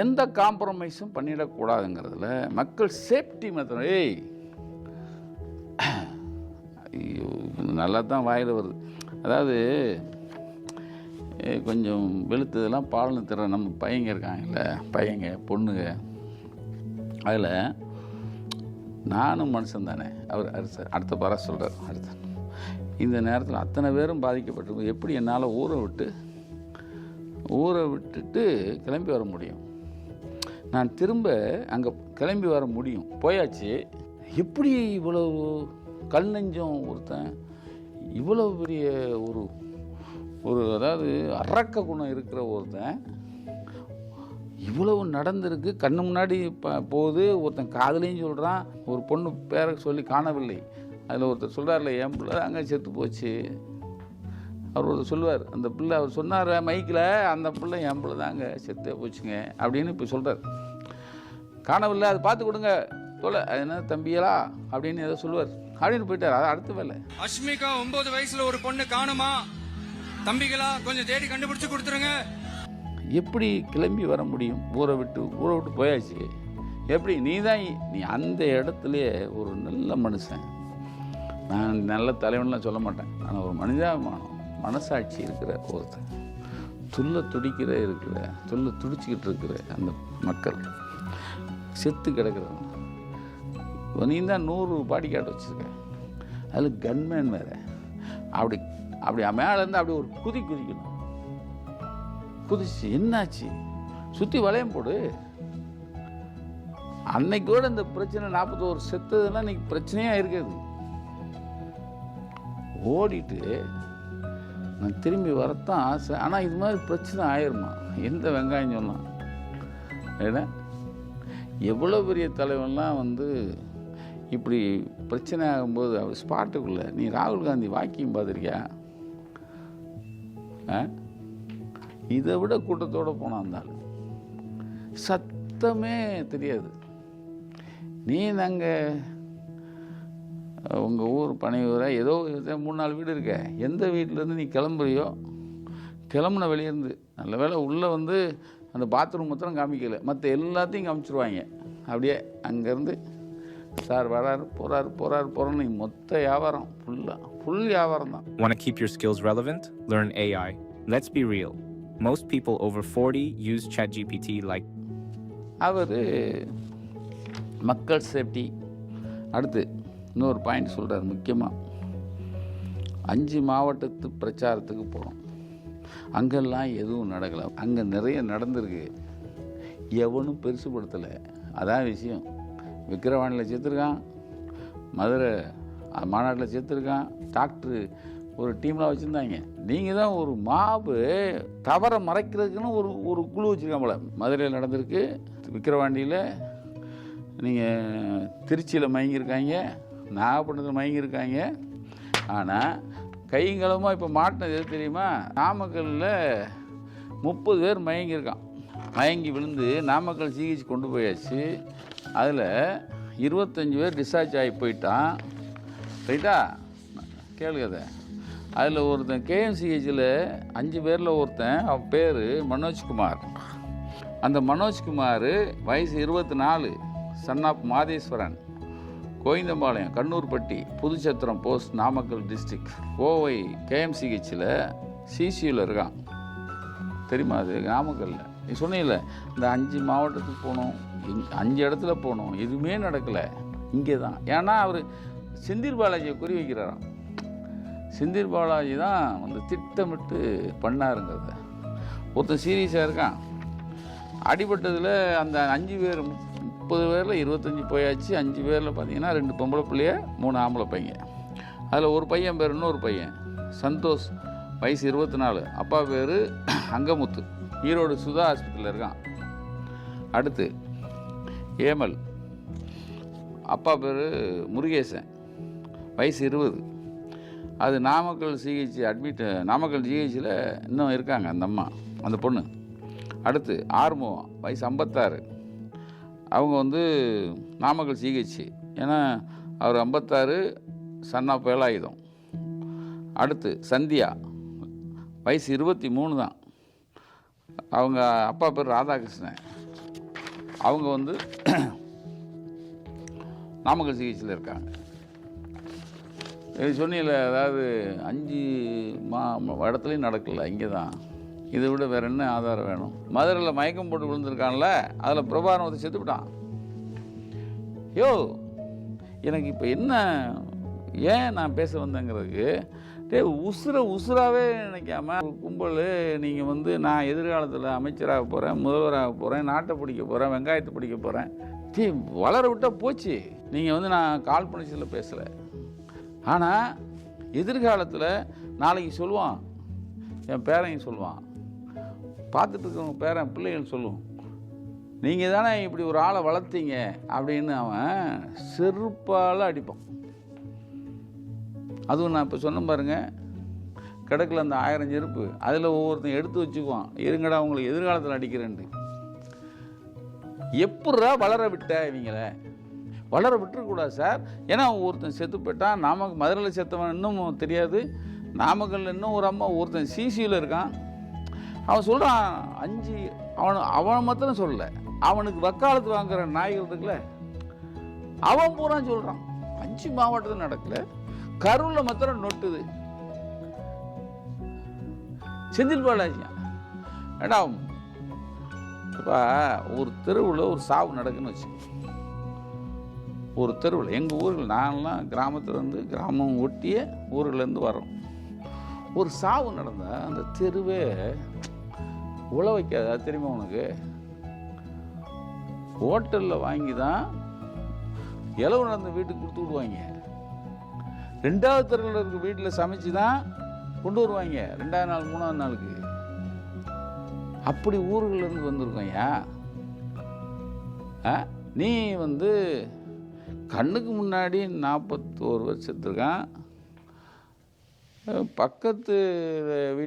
எந்த காம்ப்ரமைஸும் பண்ணிடக்கூடாதுங்கிறதுல மக்கள் safety method ஏய்! ஐயோ நல்லா தான் வாயில் வருது. அதாவது கொஞ்சம் வெளுத்ததெல்லாம் பால்னு தர நம்ம பையங்க இருக்காங்கல்ல பையங்க பொண்ணுங்க அதில் நானும் மனுஷன் தானே. அவர் அடுத்த அடுத்த பர சொல்கிறார் அடுத்த. இந்த நேரத்தில் அத்தனை பேரும் பாதிக்கப்பட்டிருக்கும் எப்படி என்னால் ஊரை விட்டு ஊரை விட்டுட்டு கிளம்பி வர முடியும்? நான் திரும்ப அங்கே கிளம்பி வர முடியும். போயாச்சு. எப்படி இவ்வளவு கல் நெஞ்சம் ஒருத்தன்? இவ்வளோ பெரிய ஒரு ஒரு அதாவது அரக்க குணம் இருக்கிற ஒருத்தன். இவ்வளவு நடந்திருக்கு. கண்ணு முன்னாடி போகுது. ஒருத்தன் காதலையும் சொல்கிறான் ஒரு பொண்ணு பேரை சொல்லி காணவில்லை. அதில் ஒருத்தர் சொல்கிறார்ல என் பிள்ளை அங்கே செத்து போச்சு. அவர் ஒருத்தர் சொல்லுவார் அந்த பிள்ளை அவர் சொன்னார் மைக்கில்? அந்த பிள்ளை என் பிள்ளை தாங்க செத்தே போச்சுங்க. அப்படின்னு இப்போ சொல்கிறார் காணவில்லை அது பார்த்து கொடுங்க. தொலை அது என்ன தம்பியலா? அப்படின்னு ஏதோ சொல்லுவார். அப்படின்னு போயிட்டார் அது அடுத்த வேலை அஷ்மிகா ஒன்பது வயசுல ஒரு பொண்ணு காணுமா? தம்பிகளா கொஞ்சம் தேடி கண்டுபிடிச்சு கொடுத்துருங்க. எப்படி கிளம்பி வர முடியும்? ஊரை விட்டு ஊரை விட்டு போயாச்சு. எப்படி? நீ தான் நீ அந்த இடத்துலயே ஒரு நல்ல மனுஷன். நான் நல்ல தலைவன்லாம் சொல்ல மாட்டேன். ஆனால் ஒரு மனிதாபிமானம் மனசாட்சி இருக்கிற ஒருத்தன். துள்ள துடிக்கிற இருக்கிற துள்ள துடிச்சிக்கிட்டு இருக்கிற அந்த மக்கள். செத்து கிடக்கிறவங்க நீ தான் நூறு பாடி கார்டு வச்சுருக்க. அதில் கன்மேன் வேறு. அப்படி அப்படி மேலேருந்து அப்படி ஒரு குதி குதிக்கணும். குதிச்சு என்னாச்சு? சுற்றி வளையம் போடு. அன்னைக்கோட இந்த பிரச்சனை நாற்பத்தோரு செத்ததுலாம் இன்னைக்கு பிரச்சனையாக இருக்காது. ஓடிட்டு நான் திரும்பி வரத்தான் ஆசை. ஆனால் இது மாதிரி பிரச்சனை ஆயிருமா? எந்த வெங்காயம் சொன்னான். ஏன்னா எவ்வளோ பெரிய தலைவன்லாம் வந்து இப்படி பிரச்சனை ஆகும்போது அவர் ஸ்பாட்டுக்குள்ளே நீ ராகுல் காந்தி வாக்கியம் பார்த்துருக்கியா? ஆ? இதை விட கூட்டத்தோடு போனான் அந்த சத்தமே தெரியாது. நீ நாங்கள் உங்கள் ஊர் பனையூரா? ஏதோ மூணு நாலு வீடு இருக்க. எந்த வீட்டிலேருந்து நீ கிளம்புறியோ? கிளம்புன வெளியேருந்து நல்ல வேளை உள்ளே வந்து அந்த பாத்ரூம் மாத்திரம் காமிக்கல மற்ற எல்லாத்தையும் காமிச்சிருவாங்க அப்படியே அங்கேருந்து சார் வராரு போகிறாரு போகிறாரு போகிறான்னு மொத்த வியாபாரம் ஃபுல்லாக ஃபுல் வியாபாரம் தான் Want to keep your skills relevant? Learn AI. Let's be real. Most people over 40 use ChatGPT like அவர் மக்கள் சேஃப்டி அடுத்து இன்னொரு பாயிண்ட் சொல்கிறார் முக்கியமாக அஞ்சு மாவட்டத்து பிரச்சாரத்துக்கு போகிறோம் அங்கெல்லாம் எதுவும் நடக்கலை. அங்கே நிறைய நடந்திருக்கு. எவனும் பெருசுப்படுத்தலை அதான் விஷயம். விக்கிரவாணியில் சேர்த்துருக்கான் மதுரை மாநாட்டில் சேர்த்துருக்கான் டாக்டரு ஒரு டீம்லாம் வச்சுருந்தாங்க. நீங்கள் தான் ஒரு மாவு தவறை மறைக்கிறதுக்குன்னு ஒரு ஒரு குழு வச்சுருக்கான் போல. மதுரையில் நடந்திருக்கு. விக்கிரவாண்டியில் நீங்கள் திருச்சியில் மயங்கியிருக்காங்க. நாகப்பட்டினத்தில் மயங்கியிருக்காங்க. ஆனால் கைங்களமாக இப்போ மாட்டினது எது தெரியுமா? நாமக்கல்லில் முப்பது பேர் மயங்கியிருக்கான். மயங்கி விழுந்து நாமக்கல் சிகிச்சை கொண்டு போயாச்சு. அதில் இருபத்தஞ்சி பேர் டிஸ்சார்ஜ் ஆகி போயிட்டான். ரைட்டா? கேளுங்க அதில் ஒருத்தன் கேஎம்சிஹெச்சில் அஞ்சு பேரில் ஒருத்தன் அவன் பேர் மனோஜ்குமார். அந்த மனோஜ்குமார் வயசு இருபத்தி நாலு son of Madheswaran. Govindampalayam Kannurpatti Puduchatram post Namakkal district Kovai கேஎம்சிஹெச்சில் சிசியூவில் இருக்கான். தெரியுமா அது? நாமக்கல்ல. நீ சொன்னீங்கல்ல இந்த அஞ்சு மாவட்டத்துக்கு போகணும் அஞ்சு இடத்துல போகணும் எதுவுமே நடக்கலை. இங்கே தான். ஏன்னா அவர் செந்தில் பாலாஜியை குறி வைக்கிறாராம். செந்தில் பாலாஜி தான் வந்து திட்டமிட்டு பண்ணாருங்கிறத. ஒருத்தன் சீரியஸாக இருக்கான். அடிபட்டதில் அந்த அஞ்சு பேர் முப்பது பேரில் இருபத்தஞ்சி போயாச்சு. அஞ்சு பேரில் பார்த்தீங்கன்னா ரெண்டு பொம்பளை பிள்ளைய மூணு ஆம்பளை பையன். அதில் ஒரு பையன் பேர் இன்னொரு பையன். சந்தோஷ் வயசு இருபத்தி நாலு அப்பா பேர் அங்கமுத்து. ஈரோடு சுதா ஹாஸ்பிட்டலில் இருக்கான். அடுத்து ஏமல். அப்பா பேர் முருகேசன். வயசு இருபது. அது நாமக்கல் சிஹெச் அட்மிட் நாமக்கல் ஜிஹெச்சில் இன்னும் இருக்காங்க அந்த அம்மா அந்த பொண்ணு. அடுத்து ஆர்மோ வயசு ஐம்பத்தாறு. அவங்க வந்து நாமக்கல் சிகிச்சை ஏன்னா அவர் ஐம்பத்தாறு சன்னா பேலாயுதம் அடுத்து சந்தியா வயசு இருபத்தி மூணு தான். அவங்க அப்பா பேர் ராதாகிருஷ்ணன். அவங்க வந்து நாமக்கல் சிகிச்சையில் இருக்காங்க. இது சொன்னியில் அதாவது அஞ்சு மா இடத்துலையும் நடக்கல இங்கே தான் இதை விட வேற என்ன ஆதாரம் வேணும்? மதுரையில் மயக்கம் போட்டு விழுந்திருக்கான்ல அதில் பிரபாரம் வந்து செத்துவிட்டான் யோ எனக்கு இப்போ என்ன ஏன் நான் பேச வந்தேங்கிறதுக்கு டேய் உசுரை உசுராகவே நினைக்காம கும்பல் நீங்கள் வந்து நான் எதிர்காலத்தில் அமைச்சராக போகிறேன் முதல்வராக போகிறேன் நாட்டை பிடிக்க போகிறேன் வெங்காயத்தை பிடிக்க போகிறேன் டே வளர விட்டால் போச்சு. நீங்கள் வந்து நான் கால் பண்ணிச்சில் பேசலை. ஆனால் எதிர்காலத்தில் நாளைக்கு சொல்லுவான். என் பேரன் சொல்லுவான். பார்த்துட்டு இருக்கவங்க பேரன் பிள்ளைகள் சொல்லுவோம் நீங்கள் தானே இப்படி ஒரு ஆளை வளர்த்தீங்க? அப்படின்னு அவன் செருப்பால் அடிப்பான். அதுவும் நான் இப்போ சொன்ன பாருங்க கிடக்கில் அந்த ஆயிரம் செருப்பு அதில் ஒவ்வொருத்தன் எடுத்து வச்சுக்குவான். இருங்கடா உங்களுக்கு எதிர்காலத்தில் அடிக்கிறேன்ட்டு. எப்பட்றா வளர விட்ட இவங்கள? வளர விட்டுறக்கூடாது சார். ஏன்னா ஒருத்தன் செத்து போயிட்டான் நாமக்கு மதுரையில் செத்தவன் இன்னும் தெரியாது. நாமக்கல்ல இன்னும் ஒரு அம்மா ஒருத்தன் சிசியில் இருக்கான். அவன் சொல்கிறான் அஞ்சு அவன் அவன் மாத்திரம் சொல்லலை. அவனுக்கு வக்காலத்து வாங்குற நாய்கள் இருக்குல்ல அவன் பூரா சொல்கிறான் அஞ்சு மாவட்டத்தில் நடக்கல கரூரில் மாத்திரம் நொட்டுது. செந்தில் பாலாஜியா. ஏடா இப்போ ஒரு தெருவில் ஒரு சாவு நடக்குன்னு வச்சு ஒரு தெருவில் எங்கள் ஊரில் நான்லாம் கிராமத்துலேருந்து கிராமம் ஒட்டிய ஊர்லேருந்து வரோம் ஒரு சாவு நடந்தால் அந்த தெருவே உழ வைக்காதா தெரியுமா உனக்கு? ஹோட்டலில் வாங்கி தான் இலவு நடந்த வீட்டுக்கு கொடுத்து விடுவாங்க. ரெண்டாவது தெருவில் இருக்க வீட்டில் சமைச்சு தான் கொண்டு வருவாங்க ரெண்டாவது நாள் மூணாவது நாளுக்கு. அப்படி ஊர்கள்லேருந்து வந்திருக்கோம்யா ஆ நீ வந்து கண்ணுக்கு முன்னாடி நாற்பத்தோரு வருஷத்துக்கான் பக்கத்து வீட்டு